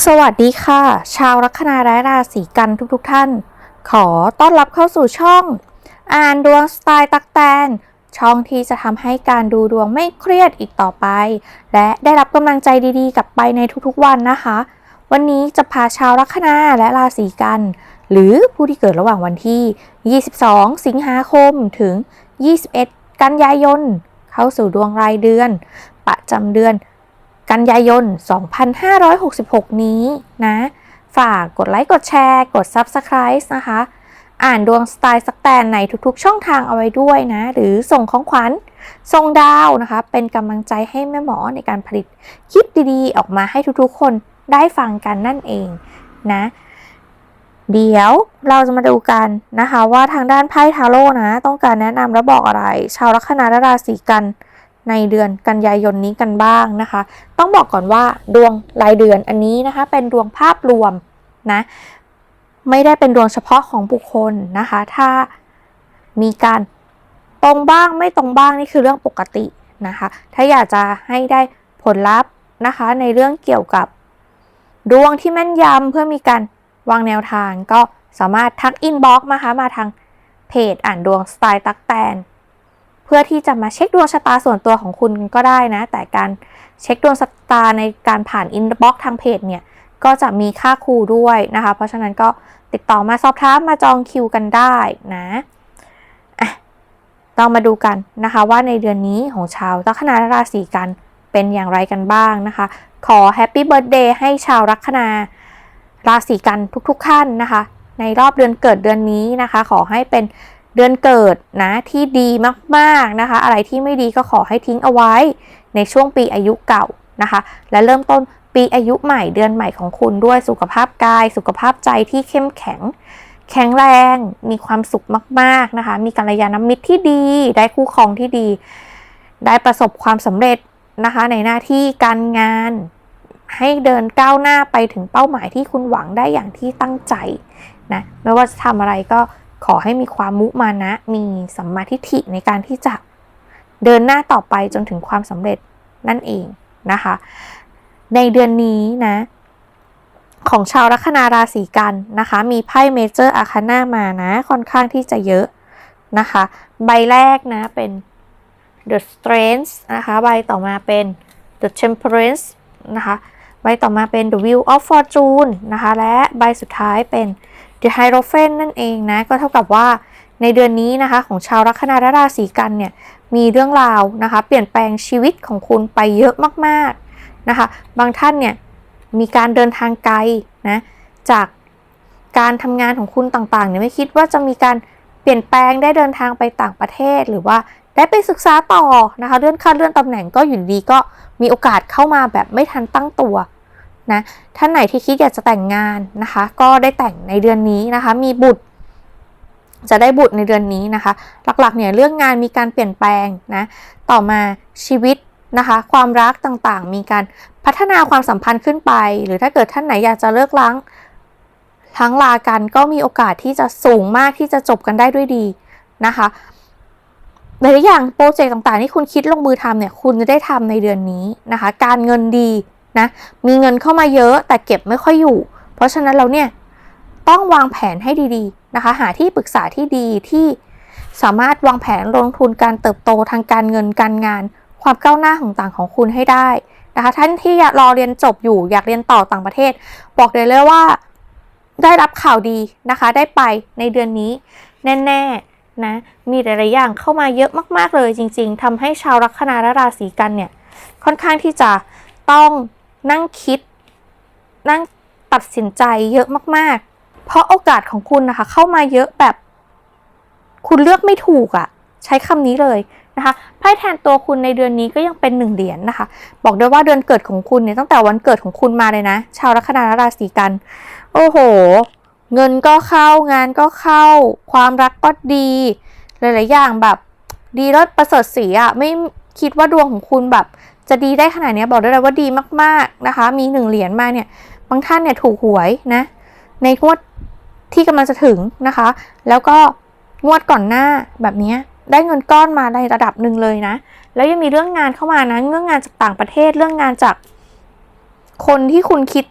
สวัสดีค่ะ ชาวลัคนาและราศีกันทุกๆทท่าน ขอต้อนรับเข้าสู่ช่อง อ่านดวงสไตล์ตักแตน ช่องที่จะทำให้การดูดวงไม่เครียดอีกต่อไป และได้รับกำลังใจดีๆ กลับไปในทุกๆวันนะคะ วันนี้จะพาชาวลัคนาและราศีกัน หรือผู้ที่เกิดระหว่างวันที่ 22 สิงหาคมถึง 21 กันยายน เข้าสู่ดวงรายเดือน ประจำเดือน กันยายน 2566 นี้นะ ฝากกดไลค์ กดแชร์ กด Subscribe นะคะ อ่านดวงสไตล์สักแตนในทุกๆ ช่องทางเอาไว้ด้วยนะ หรือส่งของขวัญ ส่งดาวนะคะ เป็นกำลังใจให้แม่หมอในการผลิตคลิปดีๆ ออกมาให้ทุกๆ คนได้ฟังกันนั่นเองนะ เดี๋ยวเราจะมาดูกันนะคะ ว่าทางด้านไพ่ทาโร่นะ ต้องการแนะนำและบอกอะไร ชาวลัคนาและราศีกัน ในเดือนกันยายนนี้กันบ้างนะคะ ต้องบอกก่อนว่าดวงรายเดือนอันนี้นะคะ เป็นดวงภาพรวมนะ ไม่ได้เป็นดวงเฉพาะของบุคคลนะคะ ถ้ามีการตรงบ้างไม่ตรงบ้างนี่คือเรื่องปกตินะคะ ถ้าอยากจะให้ได้ผลลัพธ์นะคะ ในเรื่องเกี่ยวกับดวงที่แม่นยำเพื่อมีการวางแนวทางก็สามารถทักอินบ็อกซ์นะคะมาทางเพจอ่านดวงสไตล์ตักแตน พื่อที่จะมาเช็คดวงชะตาส่วนตัวของคุณก็ได้นะ แต่การเช็คดวงชะตาในการผ่านอินบ็อกซ์ทางเพจเนี่ยก็จะมีค่าครูด้วยนะคะ เพราะฉะนั้นก็ติดต่อมาสอบถามมาจองคิวกันได้นะอะเรามาดูกันนะคะว่าในเดือนนี้ของชาวลัคนาราศีกันเป็นอย่างไรกันบ้างนะคะ ขอแฮปปี้เบิร์ดเดย์ให้ชาวลัคนาราศีกันทุกๆท่านนะคะ ในรอบเดือนเกิดเดือนนี้นะคะ ขอให้เป็น เดือนเกิดนะที่ดีมากๆนะคะ อะไรที่ไม่ดีก็ขอให้ทิ้งเอาไว้ในช่วงปีอายุเก่านะคะ และเริ่มต้นปีอายุใหม่เดือนใหม่ของคุณด้วยสุขภาพกาย สุขภาพใจที่เข้มแข็ง แข็งแรง มีความสุขมากๆนะคะ มีกัลยาณมิตรที่ดี ได้คู่ครองที่ดี ได้ประสบความสำเร็จนะคะ ในหน้าที่การงานให้เดินก้าวหน้าไปถึงเป้าหมายที่คุณหวังได้อย่างที่ตั้งใจนะไม่ว่าจะทำอะไรก็ ขอให้มีความมุมานะ มีสัมมาทิฏฐิในการที่จะเดินหน้าต่อไปจนถึงความสำเร็จนั่นเองนะคะ ในเดือนนี้นะ ของชาวลัคนาราศีกันนะคะ มีไพ่เมเจอร์อาคาน่ามานะ ค่อนข้างที่จะเยอะนะคะ ใบแรกนะเป็น The Strength นะคะ ใบต่อมาเป็น The Temperance นะคะ ใบต่อมาเป็น The Wheel of Fortune นะคะ และใบสุดท้ายเป็น The Hierophant นั่นเองนะ ก็เท่ากับว่าในเดือนนี้นะคะ ของชาวลัคนาและราศีกันเนี่ยมีเรื่องราวนะคะ เปลี่ยนแปลงชีวิตของคุณไปเยอะมากๆนะคะ บางท่านเนี่ยมีการเดินทางไกลนะจากการทำงานของคุณต่างๆเนี่ยไม่คิดว่าจะมีการเปลี่ยนแปลงได้เดินทางไปต่างประเทศ หรือว่าได้ไปศึกษาต่อนะคะเลื่อนขั้นเลื่อนตำแหน่งก็อยู่ดีก็มีโอกาสเข้ามาแบบไม่ทันตั้งตัว นะท่านไหนที่คิดอยากจะแต่งงานนะคะ ก็ได้แต่งในเดือนนี้นะคะ มีบุตร จะได้บุตรในเดือนนี้นะคะ หลักๆเนี่ยเรื่องงานมีการเปลี่ยนแปลงนะต่อมาชีวิตนะคะ ความรักต่างๆ มีการพัฒนาความสัมพันธ์ขึ้นไป หรือถ้าเกิดท่านไหนอยากจะเลิกล้างทั้งลากันก็มีโอกาสที่จะสูงมากที่จะจบกันได้ด้วยดีนะคะหลายอย่างโปรเจกต์ต่างๆ ที่คุณคิดลงมือทำเนี่ยคุณจะได้ทำในเดือนนี้นะคะ การเงินดี นะมีเงินเข้ามาเยอะแต่เก็บไม่ค่อยอยู่ เพราะฉะนั้นเราเนี่ยต้องวางแผนให้ดีๆนะคะ หาที่ปรึกษาที่ดีที่สามารถวางแผนลงทุนการเติบโตทางการเงินการงาน ความก้าวหน้าของต่างของคุณให้ได้นะคะ ท่านที่อยากรอเรียนจบอยู่อยากเรียนต่อต่างประเทศ บอกเลยเลยว่าได้รับข่าวดีนะคะ ได้ไปในเดือนนี้ แน่ๆนะมีหลายๆอย่างเข้ามาเยอะมาก ๆ เลยจริง ๆทำให้ชาวลัคนาและราศีกันเนี่ยค่อนข้างที่จะต้อง นั่งคิด นั่งตัดสินใจเยอะมาก ๆ เพราะโอกาสของคุณนะคะ เข้ามาเยอะแบบ คุณเลือกไม่ถูกอะ่ะ ใช้คำนี้เลยนะคะไพ่แทนตัวคุณในเดือนนี้ก็ยังเป็นหนึ่งเหรียญนนะคะ บอกได้ว่าเดือนเกิดของคุณเนี่ยตั้งแต่วันเกิดของคุณมาเลยนะ ชาวลัคนาราศีกัน โอ้โห เงินก็เข้างานก็เข้า ความรักก็ดีหลายๆอย่างแบบ ดีเลิศประเสริฐสีอะไม่คิดว่าดวงของคุณแบบ จะดีได้ขนาดนี้บอกได้เลยว่าดีมากๆนะคะ มีหนึ่งเหรียญมาเนี่ย บางท่านเนี่ยถูกหวยนะ ในงวดที่กำลังจะถึงนะคะ แล้วก็งวดก่อนหน้าแบบนี้ได้เงินก้อนมาในระดับหนึ่งเลยนะ แล้วยังมีเรื่องงานเข้ามานะ เรื่องงานจากต่างประเทศ เรื่องงานจากคนที่คุณคิด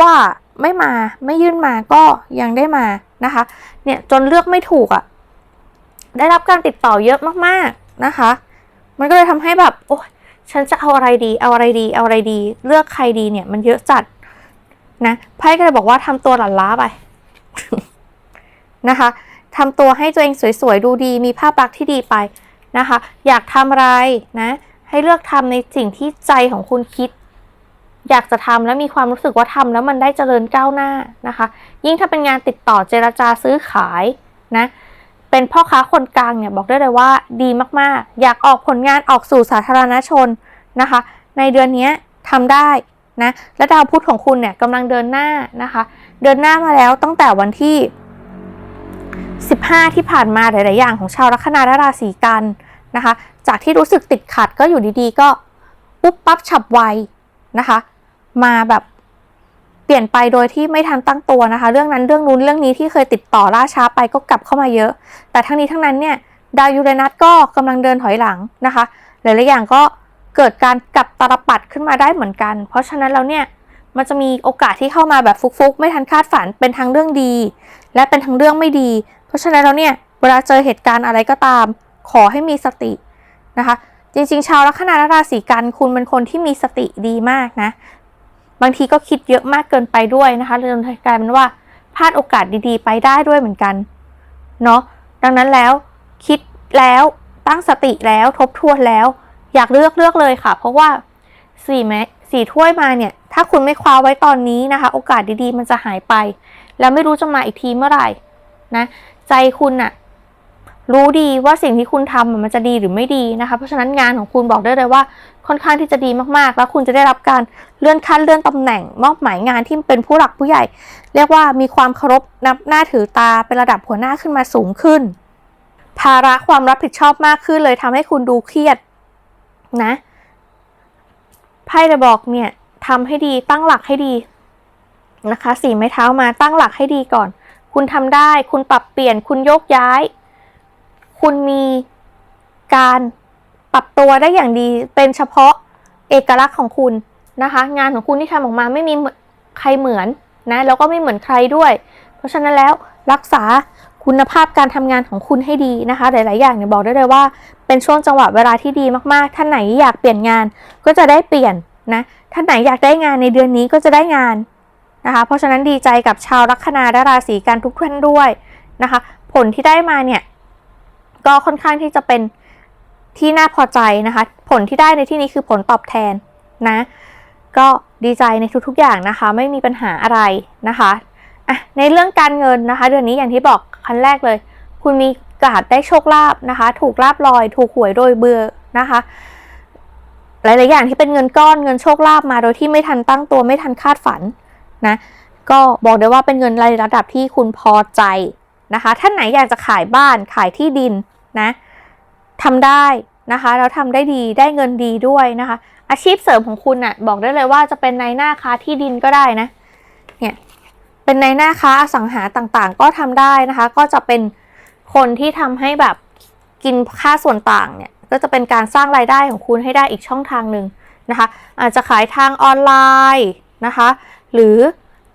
ว่าไม่มาไม่ยื่นมาก็ยังได้มานะคะ เนี่ยจนเลือกไม่ถูกอะ่ะ ได้รับการติดต่อเยอะมากๆนะคะ มันก็เลยทำให้แบบโอ้ย ฉันจะเอาอะไรดี เอาอะไรดี เอาอะไรดี เลือกใครดีเนี่ย มันเยอะจัดนะไพ่ก็เลยบอกว่าทำตัวหลั่นล้าไปนะคะทำตัวให้ตัวเองสวยๆ ดูดี มีภาพลักษณ์ที่ดีไปนะคะ อยากทำอะไรนะ ให้เลือกทำในสิ่งที่ใจของคุณคิด อยากจะทำแล้วมีความรู้สึกว่าทำแล้วมันได้เจริญก้าวหน้านะคะ ยิ่งถ้าเป็นงานติดต่อเจรจาซื้อขายนะ เป็นพ่อค้าคนกลางเนี่ยบอกได้เลยว่าดีมากๆ อยากออกผลงานออกสู่สาธารณชนนะคะ ในเดือนนี้ทำได้นะและดาวพุธของคุณเนี่ยกำลังเดินหน้านะคะ เดินหน้ามาแล้วตั้งแต่วันที่ 15 ที่ผ่านมาหลายๆอย่างของชาวลัคนาและราศีกันนะคะ จากที่รู้สึกติดขัดก็อยู่ดีๆ ก็ปุ๊บปั๊บฉับไวนะคะ มาแบบ เปลี่ยนไปโดยที่ไม่ทันตั้งตัวนะคะ เรื่องนั้นเรื่องนู้นเรื่องนี้ที่เคยติดต่อล่าช้าไปก็กลับเข้ามาเยอะ แต่ทั้งนี้ทั้งนั้นเนี่ยดาวยูเรนัสก็กำลังเดินถอยหลังนะคะ หลายๆอย่างก็เกิดการกลับตาลปัดขึ้นมาได้เหมือนกัน เพราะฉะนั้นแล้วเนี่ยมันจะมีโอกาสที่เข้ามาแบบฟุกๆ ไม่ทันคาดฝันเป็นทั้งเรื่องดี และเป็นทั้งเรื่องไม่ดี เพราะฉะนั้นแล้วเนี่ยเวลาเจอเหตุการณ์อะไรก็ตาม ขอให้มีสตินะคะ จริงๆ ชาวลัคนาราศีกันคุณเป็นคนที่มีสติดีมากนะ บางทีก็คิดเยอะมากเกินไปด้วยนะคะเลยกลายเป็นว่าพลาดโอกาสดีๆ ไปได้ด้วยเหมือนกันเนาะดังนั้นแล้วคิดแล้วตั้งสติแล้วทบทวนแล้ว อยากเลือกเลือกเลยค่ะ เพราะว่าสี่แม้สี่ถ้วยมาเนี่ย ถ้าคุณไม่คว้าไว้ตอนนี้นะคะ โอกาสดีๆ มันจะหายไป แล้วไม่รู้จะมาอีกทีเมื่อไหร่นะ ใจคุณอะ รู้ดีว่าสิ่งที่คุณทำมันจะดีหรือไม่ดีนะคะ เพราะฉะนั้นงานของคุณบอกได้เลยว่าค่อนข้างที่จะดีมากๆ แล้วคุณจะได้รับการเลื่อนขั้นเลื่อนตำแหน่ง มอบหมายงานที่เป็นผู้หลักผู้ใหญ่ เรียกว่ามีความเคารพนับหน้าถือตาเป็นระดับหัวหน้าขึ้นมาสูงขึ้น ภาระความรับผิดชอบมากขึ้นเลยทำให้คุณดูเครียดนะไพ่จะบอกเนี่ยทำให้ดีตั้งหลักให้ดีนะคะสี่ไม้เท้ามาตั้งหลักให้ดีก่อน คุณทำได้ คุณปรับเปลี่ยนคุณโยกย้าย คุณมีการปรับตัวได้อย่างดี เป็นเฉพาะเอกลักษณ์ของคุณนะคะ งานของคุณที่ทำออกมาไม่มีใครเหมือนนะแล้วก็ไม่เหมือนใครด้วย เพราะฉะนั้นแล้วรักษาคุณภาพการทำงานของคุณให้ดีนะคะ หลาย ๆ อย่างเนี่ยบอกได้เลยว่า เป็นช่วงจังหวะเวลาที่ดีมากๆ ท่านไหนอยากเปลี่ยนงานก็จะได้เปลี่ยนนะท่านไหนอยากได้งานในเดือนนี้ก็จะได้งานนะคะ เพราะฉะนั้นดีใจกับชาวลัคนาและราศีกันทุกท่านด้วยนะคะ ผลที่ได้มาเนี่ย ก็ค่อนข้างที่จะเป็นที่น่าพอใจนะคะ ผลที่ได้ในที่นี้คือผลตอบแทนนะ ก็ดีใจในทุกๆอย่างนะคะ ไม่มีปัญหาอะไรนะคะอะในเรื่องการเงินนะคะ เดือนนี้อย่างที่บอกคันแรกเลย คุณมีกาดได้โชคลาภนะคะ ถูกลาบลอย ถูกหวยโดยเบื่อนะคะ หลายๆอย่างที่เป็นเงินก้อนเงินโชคลาภมาโดยที่ไม่ทันตั้งตัวไม่ทันคาดฝันนะก็บอกได้ว่าเป็นเงินในระดับที่คุณพอใจนะคะ ท่านไหนอยากจะขายบ้านขายที่ดิน นะทำได้นะคะแล้วทำได้ดีได้เงินดีด้วยนะคะ อาชีพเสริมของคุณน่ะบอกได้เลยว่าจะเป็นในหน้าค้าที่ดินก็ได้นะเนี่ยเป็นในหน้าค้าอสังหาต่างๆ ก็ทำได้นะคะ ก็จะเป็นคนที่ทำให้แบบกินค่าส่วนต่างเนี่ยก็จะเป็นการสร้างรายได้ของคุณให้ได้อีกช่องทางหนึ่งนะคะ อาจจะขายทางออนไลน์นะคะ หรือ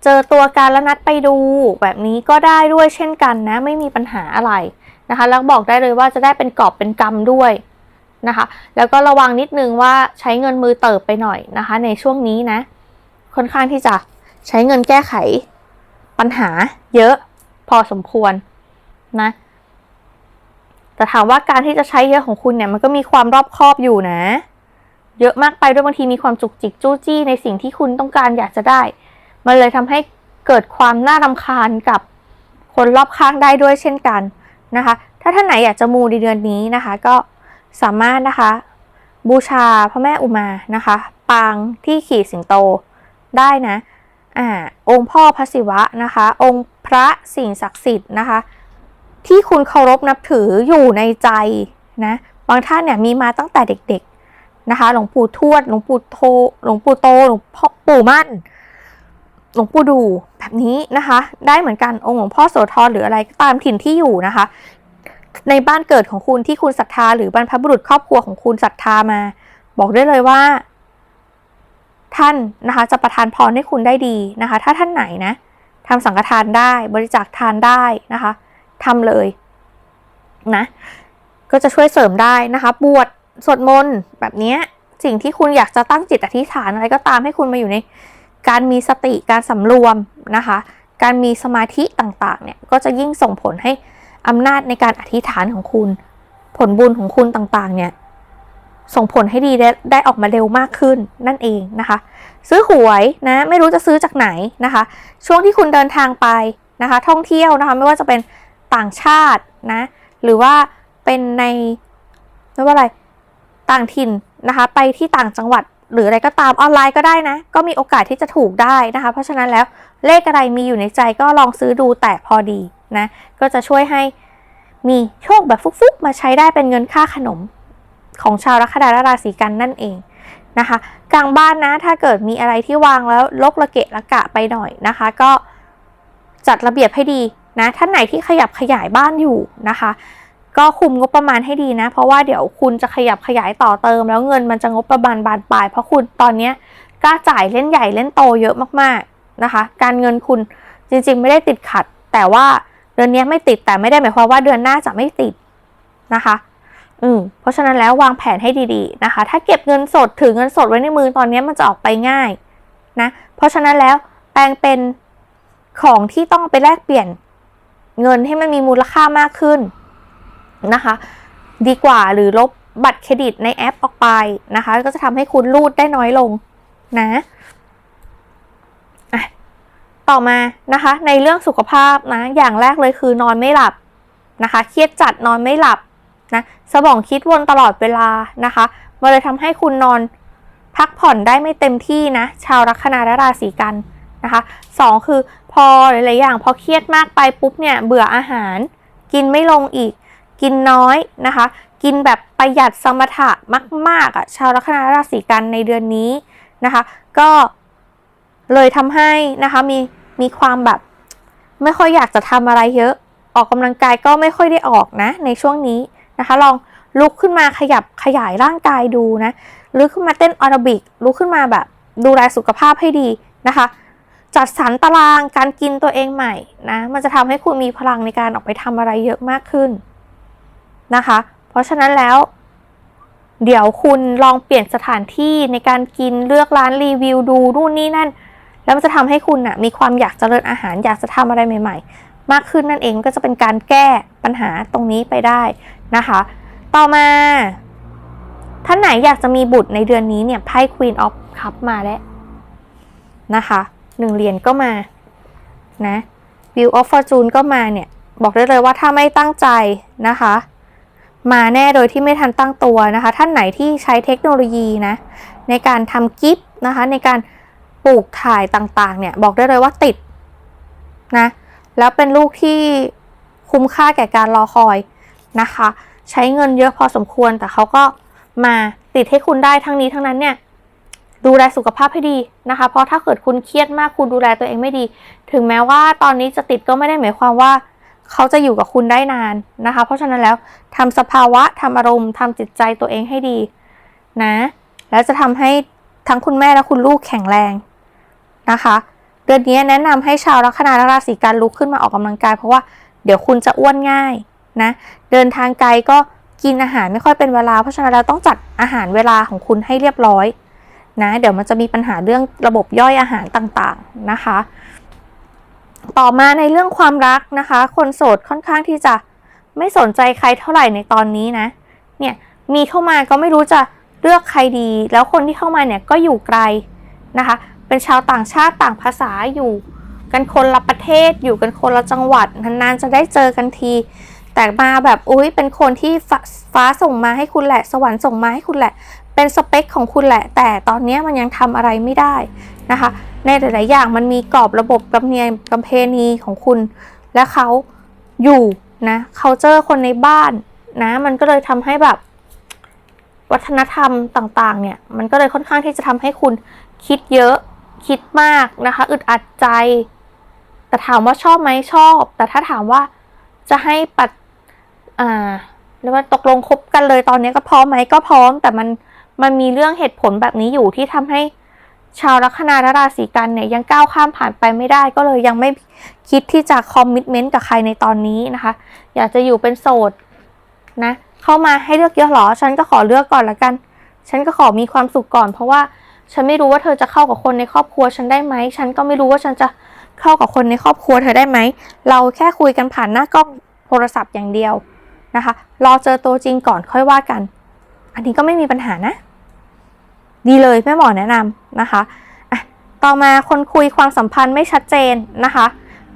เจอตัวการแล้วนัดไปดูแบบนี้ก็ได้ด้วยเช่นกันนะ ไม่มีปัญหาอะไร นะคะแล้วบอกได้เลยว่าจะได้เป็นกอบเป็นกำด้วยนะคะ แล้วก็ระวังนิดนึงว่าใช้เงินมือเติบไปหน่อยนะคะ ในช่วงนี้นะ ค่อนข้างที่จะใช้เงินแก้ไขปัญหาเยอะพอสมควรนะ แต่ถามว่าการที่จะใช้เยอะของคุณเนี่ยมันก็มีความรอบคอบอยู่นะ เยอะมากไปด้วยบางทีมีความจุกจิกจู้จี้ในสิ่งที่คุณต้องการอยากจะได้ มันเลยทำให้เกิดความน่ารำคาญกับคนรอบข้างได้ด้วยเช่นกัน นะคะ ถ้าท่านไหนอยากจะมูในเดือนนี้นะคะ ก็สามารถนะคะ บูชาพระแม่อุมานะคะ ปางที่ขี่สิงโตได้นะอ่าองค์พ่อพระศิวะนะคะ องค์พระสิ่งศักดิ์สิทธิ์นะคะ ที่คุณเคารพนับถืออยู่ในใจนะบางท่านเนี่ยมีมาตั้งแต่เด็กๆนะคะ หลวงปู่ทวด หลวงปู่โทหลวงปู่โตหลวงพ่อปู่มั่น หลวงปู่ดู นี้นะคะ ได้เหมือนกันองค์หลวงพ่อโสธรหรืออะไรก็ตามถิ่นที่อยู่นะคะ ในบ้านเกิดของคุณที่คุณศรัทธา หรือบรรพบุรุษครอบครัวของคุณศรัทธามา บอกได้เลยว่า ท่านนะคะจะประทานพรให้คุณได้ดีนะคะ ถ้าท่านไหนนะทำสังฆทานได้บริจาคทานได้นะคะทำเลยนะก็จะช่วยเสริมได้นะคะ บวชสวดมนต์แบบนี้สิ่งที่คุณอยากจะตั้งจิตอธิษฐานอะไรก็ตามให้คุณมาอยู่ใน การมีสติการสำรวมนะคะ การมีสมาธิต่างๆเนี่ยก็จะยิ่งส่งผลให้อำนาจในการอธิษฐานของคุณ ผลบุญของคุณต่างๆ เนี่ยส่งผลให้ดีได้ได้ออกมาเร็วมากขึ้นนั่นเองนะคะ ซื้อหวยนะไม่รู้จะซื้อจากไหนนะคะ ช่วงที่คุณเดินทางไปนะคะ ท่องเที่ยวนะคะไม่ว่าจะเป็นต่างชาตินะหรือว่าเป็นในไม่ว่าอะไรต่างถิ่นนะคะ ไปที่ต่างจังหวัด หรืออะไรก็ตามออนไลน์ก็ได้นะ ก็มีโอกาสที่จะถูกได้นะคะ เพราะฉะนั้นแล้วเลขอะไรมีอยู่ในใจก็ลองซื้อดูแต่พอดีนะ ก็จะช่วยให้มีโชคแบบฟุกๆ มาใช้ได้เป็นเงินค่าขนมของชาวลัคนาราศีกันนั่นเองนะคะ กลางบ้านนะถ้าเกิดมีอะไรที่วางแล้วลกระเกะระกะไปหน่อยนะคะ ก็จัดระเบียบให้ดีนะท่านไหนที่ขยับขยายบ้านอยู่นะคะ ก็คุมงบประมาณให้ดีนะ เพราะว่าเดี๋ยวคุณจะขยับขยายต่อเติม แล้วเงินมันจะงบประมาณบานปลาย เพราะคุณตอนนี้กล้าจ่ายเล่นใหญ่เล่นโตเยอะมากๆนะคะ การเงินคุณจริงๆ ไม่ได้ติดขัด แต่ว่าเดือนนี้ไม่ติดแต่ไม่ได้หมายความว่าเดือนหน้าจะไม่ติดนะคะอืมเพราะฉะนั้นแล้ววางแผนให้ดีๆนะคะ ถ้าเก็บเงินสดถือเงินสดไว้ในมือตอนนี้มันจะออกไปง่ายนะเพราะฉะนั้นแล้วแปลงเป็นของที่ต้องไปแลกเปลี่ยนเงินให้มันมีมูลค่ามากขึ้น นะคะ ดีกว่าหรือลบบัตรเครดิตในแอปออกไปนะคะ ก็จะทำให้คุณรูดได้น้อยลงนะต่อมานะคะ ในเรื่องสุขภาพนะ อย่างแรกเลยคือนอนไม่หลับนะคะ เครียดจัดนอนไม่หลับนะสมองคิดวนตลอดเวลานะคะมันเลยทำให้คุณนอนพักผ่อนได้ไม่เต็มที่นะ ชาวลัคนาและราศีกันนะคะสองคือพอหลายๆอย่างพอเครียดมากไปปุ๊บเนี่ยเบื่ออาหาร กินไม่ลงอีก กินน้อยนะคะ กินแบบประหยัดสมถะมาก ๆอะชาวลัคนาราศีกันในเดือนนี้นะคะ ก็เลยทำให้นะคะมีมีความแบบ ไม่ค่อยอยากจะทำอะไรเยอะ ออกกำลังกายก็ไม่ค่อยได้ออกนะ ในช่วงนี้นะคะ ลองลุกขึ้นมาขยับขยายร่างกายดูนะลุกขึ้นมาเต้นออโรบิกลุกขึ้นมาแบบ ดูแลสุขภาพให้ดีนะคะ จัดสรรตารางการกินตัวเองใหม่นะ มันจะทำให้คุณมีพลังในการออกไปทำอะไรเยอะมากขึ้น นะคะ เพราะฉะนั้นแล้ว เดี๋ยวคุณลองเปลี่ยนสถานที่ในการกินเลือกร้านรีวิวดูนู่นนี่นั่น แล้วมันจะทำให้คุณนะ่ะมีความอยากเจริญอาหารอยากจะทำอะไรใหม่ ๆ มากขึ้นนั่นเองก็จะเป็นการแก้ปัญหาตรงนี้ไปได้นะคะ ต่อมาท่านไหนอยากจะมีบุตรในเดือนนี้เนี่ยไพ่ Queen of Cup มาแล้วนะคะหนึ่งเหรียญก็มานะ Wheel of Fortune ก็มาเนี่ย บอกได้เลยว่าถ้าไม่ตั้งใจนะคะ มาแน่โดยที่ไม่ทันตั้งตัวนะคะ ท่านไหนที่ใช้เทคโนโลยีนะในการทำกิฟต์นะคะในการปลูกถ่ายต่างๆ เนี่ยบอกได้เลยว่าติดนะแล้วเป็นลูกที่คุ้มค่าแก่การรอคอยนะคะ ใช้เงินเยอะพอสมควรแต่เขาก็มาติดให้คุณได้ทั้งนี้ทั้งนั้นเนี่ยดูแลสุขภาพให้ดีนะคะ เพราะถ้าเกิดคุณเครียดมากคุณดูแลตัวเองไม่ดี ถึงแม้ว่าตอนนี้จะติดก็ไม่ได้หมายความว่า เขาจะอยู่กับคุณได้นานนะคะ เพราะฉะนั้นแล้วทำสภาวะทำอารมณ์ทำจิตใจตัวเองให้ดีนะ แล้วจะทำให้ทั้งคุณแม่และคุณลูกแข็งแรงนะคะ เดือนนี้แนะนำให้ชาวลัคนาราศีกันลุกขึ้นมาออกกำลังกาย เพราะว่าเดี๋ยวคุณจะอ้วนง่ายนะ เดินทางไกลก็กินอาหารไม่ค่อยเป็นเวลา เพราะฉะนั้นเราต้องจัดอาหารเวลาของคุณให้เรียบร้อยนะ เดี๋ยวมันจะมีปัญหาเรื่องระบบย่อยอาหารต่างๆนะคะ ต่อมาในเรื่องความรักนะคะ คนโสดค่อนข้างที่จะไม่สนใจใครเท่าไหร่ในตอนนี้นะ เนี่ยมีเข้ามาก็ไม่รู้จะเลือกใครดี แล้วคนที่เข้ามาเนี่ยก็อยู่ไกลนะคะ เป็นชาวต่างชาติต่างภาษาอยู่ กันคนละประเทศอยู่กันคนละจังหวัดนานๆจะได้เจอกันที แต่มาแบบอุ้ยเป็นคนที่ฟ้าส่งมาให้คุณแหละ สวรรค์ส่งมาให้คุณแหละ เป็นสเปคของคุณแหละ แต่ตอนนี้มันยังทำอะไรไม่ได้นะคะ ในหลาย ๆ อย่างมันมีกรอบระบบกำเนียมกำเพณีของคุณ และเขาอยู่นะ culture คนในบ้านนะ มันก็เลยทำให้แบบ วัฒนธรรมต่าง ๆ เนี่ย มันก็เลยค่อนข้างที่จะทำให้คุณคิดเยอะคิดมากนะคะ อึดอัดใจ แต่ถามว่าชอบไหมชอบ แต่ถ้าถามว่าจะให้ปัดอ่าเรียกว่าตกลงคบกันเลยตอนนี้ก็พร้อมไหมก็พร้อม แต่มันมันมีเรื่องเหตุผลแบบนี้อยู่ที่ทำให้ ชาวลัคนาราศีกันเนี่ยยังก้าวข้ามผ่านไปไม่ได้ก็เลยยังไม่คิดที่จะคอมมิชเมนต์กับใครในตอนนี้นะคะ อยากจะอยู่เป็นโสดนะเข้ามาให้เลือกเยอะหรอ ฉันก็ขอเลือกก่อนละกัน ฉันก็ขอมีความสุขก่อน เพราะว่าฉันไม่รู้ว่าเธอจะเข้ากับคนในครอบครัวฉันได้ไหม ฉันก็ไม่รู้ว่าฉันจะเข้ากับคนในครอบครัวเธอได้ไหม เราแค่คุยกันผ่านหน้ากล้องโทรศัพท์อย่างเดียวนะคะ รอเจอตัวจริงก่อนค่อยว่ากัน อันนี้ก็ไม่มีปัญหานะ ดีเลยแม่หมอแนะนำนะคะต่อมาคนคุยความสัมพันธ์ไม่ชัดเจนนะคะ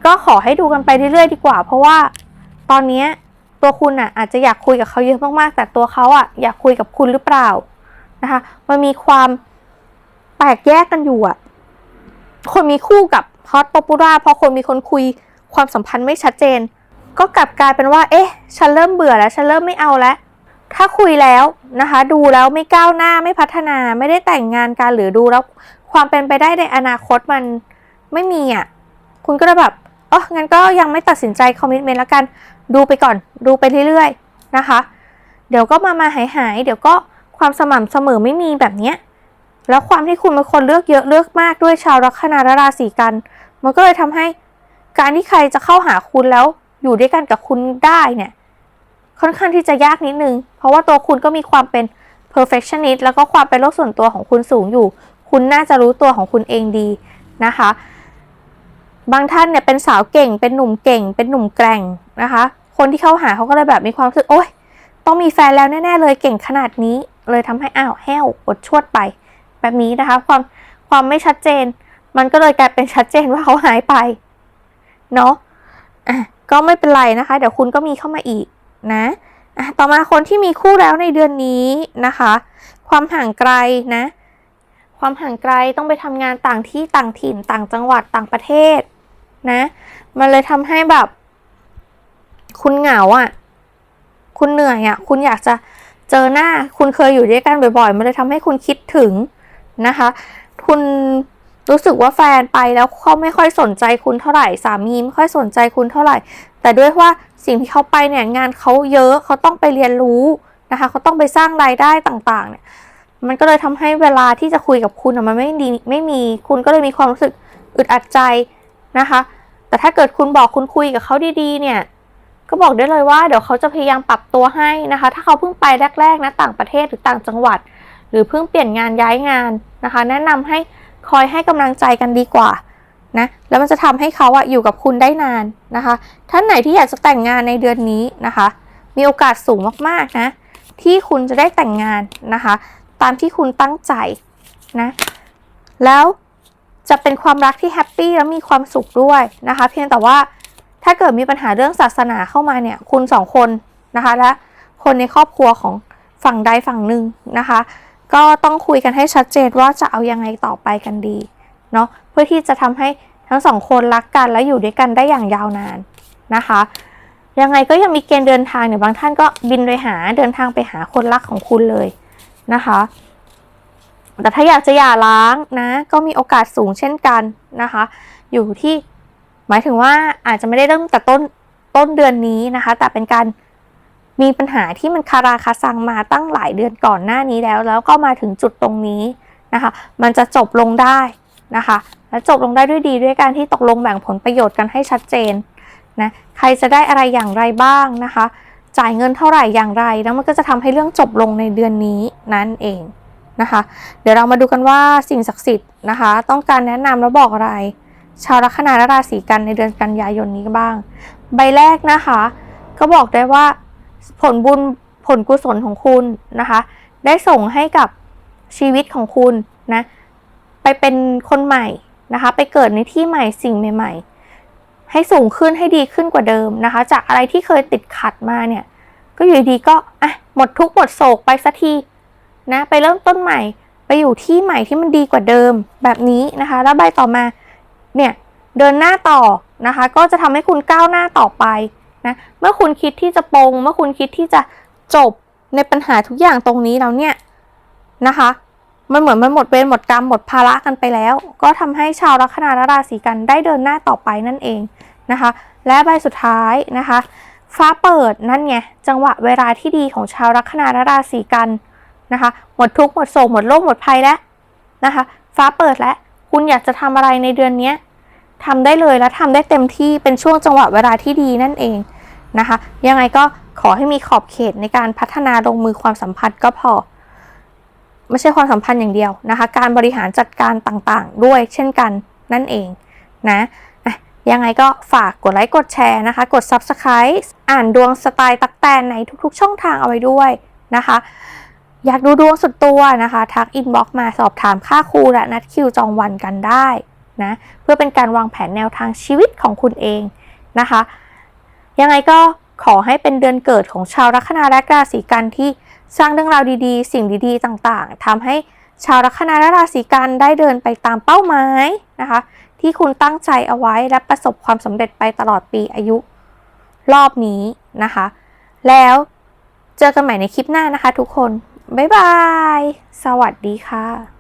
ก็ขอให้ดูกันไปเรื่อยๆดีกว่า เพราะว่าตอนนี้ตัวคุณอะอาจจะอยากคุยกับเขาเยอะมากๆ แต่ตัวเขาอะอยากคุยกับคุณหรือเปล่านะคะมันมีความแตกแยกกันอยู่อะคนมีคู่กับฮอตป๊อปปูล่าพอคนมีคนคุยความสัมพันธ์ไม่ชัดเจน ก็กลับกลายเป็นว่า เอ๊ะ ฉันเริ่มเบื่อแล้ว ฉันเริ่มไม่เอาแล้ว ถ้าคุยแล้วนะคะ ดูแล้วไม่ก้าวหน้าไม่พัฒนาไม่ได้แต่งงานกันหรือดูแล้วความเป็นไปได้ในอนาคตมันไม่มีอะคุณก็เลยแบบเอองั้นก็ยังไม่ตัดสินใจคอมมิชเมนต์แล้วกัน ดูไปก่อน ดูไปเรื่อยๆนะคะ เดี๋ยวก็มามาหายหายเดี๋ยวก็ความสม่ำเสมอไม่มีแบบเนี้ยแล้วความที่คุณเป็นคนเลือกเยอะเลือกมากด้วยชาวลัคนาราศีกัน มันก็เลยทำให้การที่ใครจะเข้าหาคุณแล้วอยู่ด้วยกันกับคุณได้เนี่ย ค่อนข้างที่จะยากนิดนึง เพราะว่าตัวคุณก็มีความเป็น perfectionist แล้วก็ความเป็นโลกส่วนตัวของคุณสูงอยู่ คุณน่าจะรู้ตัวของคุณเองดีนะคะ บางท่านเนี่ยเป็นสาวเก่ง เป็นหนุ่มเก่ง เป็นหนุ่มแกร่งนะคะ คนที่เข้าหาเขาก็เลยแบบมีความรู้สึกโอ๊ยต้องมีแฟนแล้วแน่ ๆ เลยเก่งขนาดนี้ เลยทำให้อ้าวแห้วอดชวดไป แบบนี้นะคะ ความความไม่ชัดเจน มันก็เลยกลายเป็นชัดเจนว่าเขาหายไปเนาะอะก็ไม่เป็นไรนะคะ เดี๋ยวคุณก็มีเข้ามาอีก นะต่อมาคนที่มีคู่แล้วในเดือนนี้นะคะ ความห่างไกลนะ ความห่างไกลต้องไปทำงานต่างที่ต่างถิ่นต่างจังหวัดต่างประเทศนะ มันเลยทำให้แบบ คุณเหงาอะ คุณเหนื่อยอะ คุณอยากจะเจอหน้า คุณเคยอยู่ด้วยกันบ่อยๆ มันเลยทำให้คุณคิดถึงนะคะ คุณรู้สึกว่าแฟนไปแล้วเขาไม่ค่อยสนใจคุณเท่าไหร่ สามีไม่ค่อยสนใจคุณเท่าไหร่ แต่ด้วยว่าสิ่งที่เขาไปเนี่ยงานเขาเยอะเขาต้องไปเรียนรู้นะคะเขาต้องไปสร้างรายได้ต่างๆเนี่ยมันก็เลยทำให้เวลาที่จะคุยกับคุณมันไม่ดีไม่มีคุณก็เลยมีความรู้สึกอึดอัดใจนะคะ แต่ถ้าเกิดคุณบอกคุณคุยกับเขาดีๆ เนี่ยก็บอกได้เลยว่าเดี๋ยวเขาจะพยายามปรับตัวให้นะคะ ถ้าเขาเพิ่งไปแรกๆนะต่างประเทศหรือต่างจังหวัด หรือเพิ่งเปลี่ยนงานย้ายงานนะคะ แนะนำให้คอยให้กำลังใจกันดีกว่า นะแล้วมันจะทำให้เขาอะอยู่กับคุณได้นานนะคะ ท่านไหนที่อยากจะแต่งงานในเดือนนี้นะคะ มีโอกาสสูงมากๆนะ ที่คุณจะได้แต่งงานนะคะ ตามที่คุณตั้งใจนะแล้วจะเป็นความรักที่แฮปปี้แล้วมีความสุขด้วยนะคะ เพียงแต่ว่าถ้าเกิดมีปัญหาเรื่องศาสนาเข้ามาเนี่ยคุณสองคนนะคะและคนในครอบครัวของฝั่งใดฝั่งหนึ่งนะคะ ก็ต้องคุยกันให้ชัดเจนว่าจะเอายังไงต่อไปกันดีเนาะ พื่อที่จะทำให้ทั้งสองคนรักกันและอยู่ด้วยกันได้อย่างยาวนานนะคะ ยังไงก็ยังมีเกณฑ์เดินทางเนี่ยบางท่านก็บินไปหาเดินทางไปหาคนรักของคุณเลยนะคะ แต่ถ้าอยากจะหย่าร้างนะก็มีโอกาสสูงเช่นกันนะคะ อยู่ที่หมายถึงว่าอาจจะไม่ได้เริ่มแต่ต้นต้นเดือนนี้นะคะ แต่เป็นการมีปัญหาที่มันคาราคาซังมาตั้งหลายเดือนก่อนหน้านี้แล้ว แล้วก็มาถึงจุดตรงนี้นะคะ มันจะจบลงได้ นะคะ และจบลงได้ด้วยดีด้วยการที่ตกลงแบ่งผลประโยชน์กันให้ชัดเจนนะใครจะได้อะไรอย่างไรบ้างนะคะ จ่ายเงินเท่าไหร่อย่างไร แล้วมันก็จะทำให้เรื่องจบลงในเดือนนี้นั่นเองนะคะ เดี๋ยวเรามาดูกันว่าสิ่งศักดิ์สิทธิ์นะคะ ต้องการแนะนำและบอกอะไร ชาวลัคนาและราศีกันในเดือนกันยายนนี้บ้าง ใบแรกนะคะ ก็บอกได้ว่าผลบุญผลกุศลของคุณนะคะ ได้ส่งให้กับชีวิตของคุณนะ ไปเป็นคนใหม่นะคะ ไปเกิดในที่ใหม่สิ่งใหม่ ๆ ให้สูงขึ้นให้ดีขึ้นกว่าเดิมนะคะ จากอะไรที่เคยติดขัดมาเนี่ย ก็อยู่ดีก็อะหมดทุกหมดโศกไปสักทีนะไปเริ่มต้นใหม่ไปอยู่ที่ใหม่ที่มันดีกว่าเดิมแบบนี้นะคะ แล้วใบต่อมาเนี่ยเดินหน้าต่อนะคะ ก็จะทำให้คุณก้าวหน้าต่อไปนะเมื่อคุณคิดที่จะปงเมื่อคุณคิดที่จะจบในปัญหาทุกอย่างตรงนี้แล้วเนี่ยนะคะ มันเหมือนมันหมดเวรหมดกรรมหมดภาระกันไปแล้ว ก็ทำให้ชาวลัคนาและราศีกันได้เดินหน้าต่อไปนั่นเองนะคะ และใบสุดท้ายนะคะ ฟ้าเปิดนั่นไงจังหวะเวลาที่ดีของชาวลัคนาและราศีกันนะคะหมดทุกข์หมดโศกหมดโรคหมดภัยแล้วนะคะ ฟ้าเปิดแล้วคุณอยากจะทำอะไรในเดือนเนี้ทำได้เลยและทำได้เต็มที่เป็นช่วงจังหวะเวลาที่ดีนั่นเองนะคะ ยังไงก็ขอให้มีขอบเขตในการพัฒนาลงมือความสัมพันธ์ก็พอ ไม่ใช่ความสัมพันธ์อย่างเดียวนะคะ การบริหารจัดการต่างๆ ด้วยเช่นกันนั่นเองนะยังไงก็ฝากกดไลค์กดแชร์นะคะ กด Subscribe อ่านดวงสไตล์ตักแตนในทุกๆ ช่องทางเอาไว้ด้วยนะคะ อยากดูดวงสุดตัวนะคะ ทักอินบ็อกมาสอบถามค่าครูและนัดคิวจองวันกันได้นะเพื่อเป็นการวางแผนแนวทางชีวิตของคุณเองนะคะ ยังไงก็ขอให้เป็นเดือนเกิดของชาวลัคนาและราศีกันที่ สร้างเรื่องราวดีๆ สิ่งดีๆ ต่างๆทำให้ชาวลัคนาและราศีกันได้เดินไปตามเป้าหมายนะคะ ที่คุณตั้งใจเอาไว้และประสบความสำเร็จไปตลอดปีอายุรอบนี้นะคะ แล้วเจอกันใหม่ในคลิปหน้านะคะทุกคน บ๊ายบาย สวัสดีค่ะ